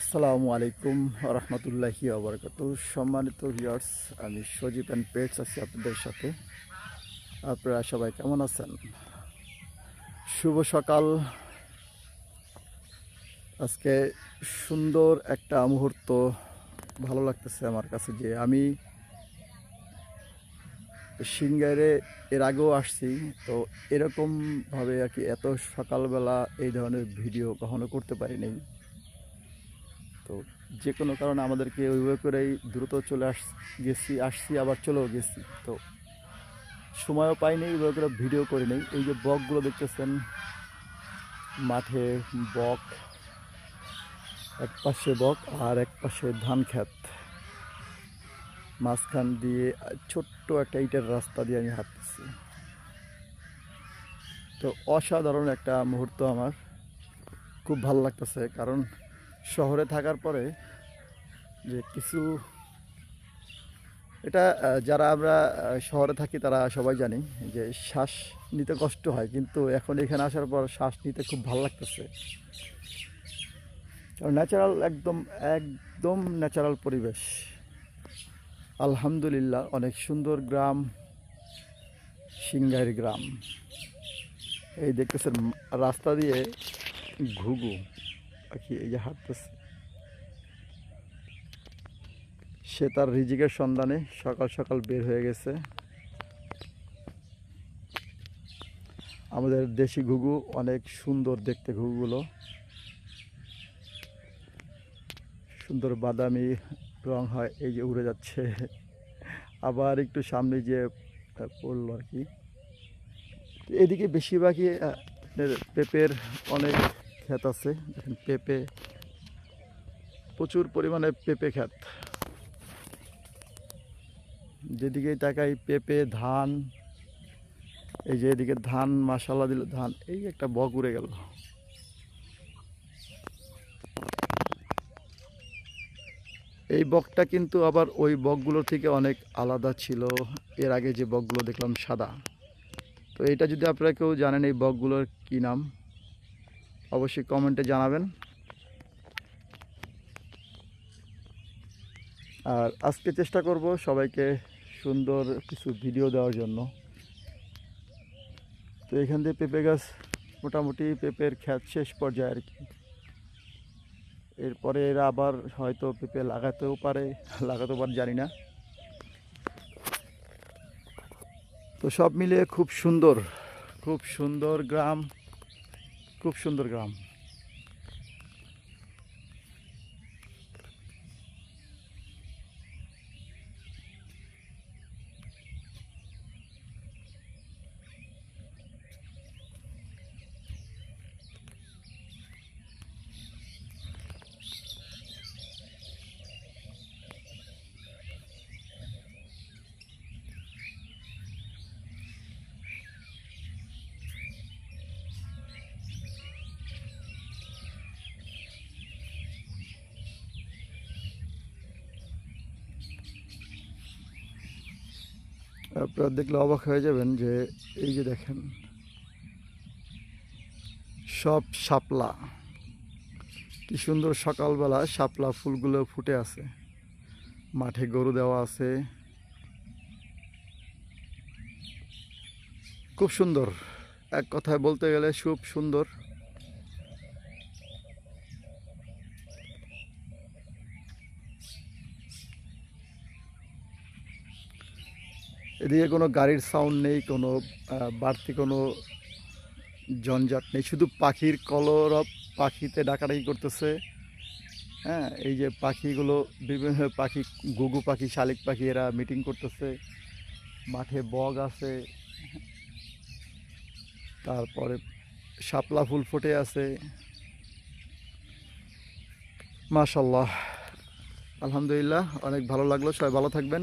আসসালামু আলাইকুম রহমতুল্লাহি আবরকাত সম্মানিত ভিউয়ার্স আমি সজীব অ্যান্ড পেটস আছি আপনাদের সাথে। আপনারা সবাই কেমন আছেন? শুভ সকাল। আজকে সুন্দর একটা মুহূর্ত। ভালো লাগতেছে আমার কাছে যে আমি সিঙ্গারে এর আগেও আসছি। তো এরকমভাবে আর কি এত সকালবেলা এই ধরনের ভিডিও কখনো করতে পারিনি তো যে কোনো কারণে আমাদেরকে ওইভাবে করেই দ্রুত চলে আস, গেছি, আসছি, আবার চলেও গেছি। তো সময়ও পাইনি, ওইভাবে করে ভিডিও করি নেই। এই যে বকগুলো দেখতেছেন, মাঠে বক, এক পাশে বক আর এক পাশে ধান ক্ষেত। মাঝখান দিয়ে ছোট্ট একটা ইটের রাস্তা দিয়ে আমি হাঁটতেছি। তো অসাধারণ একটা মুহূর্ত আমার। খুব ভালো লাগতেছে, কারণ শহরে থাকার পরে যে কিছু, এটা যারা আমরা শহরে থাকি তারা সবাই জানি যে শ্বাস নিতে কষ্ট হয়, কিন্তু এখন এখানে আসার পর শ্বাস নিতে খুব ভালো লাগতেছে। কারণ ন্যাচারাল একদম একদম ন্যাচারাল পরিবেশ। আলহামদুলিল্লাহ, অনেক সুন্দর গ্রাম সিংগাইর গ্রাম। এই দেখতেছেন, রাস্তা দিয়ে ঘুঘু। পাখি এই যে হাঁটতেছে। সে তার রিজিকের সন্ধানে সকাল সকাল বের হয়ে গেছে। আমাদের দেশি ঘুঘু অনেক সুন্দর দেখতে ঘুঘুগুলো। সুন্দর বাদামি রং হয়, এই যে উড়ে যাচ্ছে। আবার একটু সামনে যে পড়ল আর কি। এদিকে বেশিরভাগই পেঁপের অনেক ক্ষেত আছে, দেখেন পেঁপে, প্রচুর পরিমাণে পেঁপে ক্ষেত। যেদিকেই তাকাই পেঁপে, ধান, এই যে এদিকে ধান মাসালা দিল ধান, এই একটা বক উড়ে গেল। এই বকটা কিন্তু আবার ওই বকগুলো থেকে অনেক আলাদা ছিল। এর আগে যে বকগুলো দেখলাম সাদা। তো এটা যদি আপনারা কেউ জানেন, এই বকগুলোর কী নাম? অবশ্যই কমেন্টে জানাবেন। আর আজকে চেষ্টা করব সবাইকে সুন্দর কিছু ভিডিও দেওয়ার জন্য। তো এখান থেকে পেঁপে গাছ মোটামুটি পেঁপের খ্যাত শেষ পর্যায়ে আর কি। এরপরে এরা আবার হয়তো পেঁপে লাগাতেও পারে লাগাতেও পারে, জানি না। তো সব মিলিয়ে খুব সুন্দর খুব সুন্দর গ্রাম। খুব সুন্দর গ্রাম। আপনারা দেখলে অবাক হয়ে যাবেন যে এই যে দেখেন, সব শাপলা। কি সুন্দর সকালবেলা শাপলা ফুলগুলো ফুটে আছে। মাঠে গরু দেওয়া আছে। খুব সুন্দর। এক কথায় বলতে গেলে খুব সুন্দর। এদিকে কোনো গাড়ির সাউন্ড নেই, কোনো বাড়তি কোনো জঞ্জাট নেই। শুধু পাখির কলরব পাখিতে ডাকাডাকি করতেছে। হ্যাঁ এই যে পাখিগুলো, বিভিন্ন পাখি, গুগু পাখি, শালিক পাখি, এরা মিটিং করতেছে। মাঠে বগ আছে। তারপরে শাপলা ফুল ফুটে আছে। মাশাল্লাহ আলহামদুলিল্লাহ, অনেক ভালো লাগল। সবাই ভালো থাকবেন।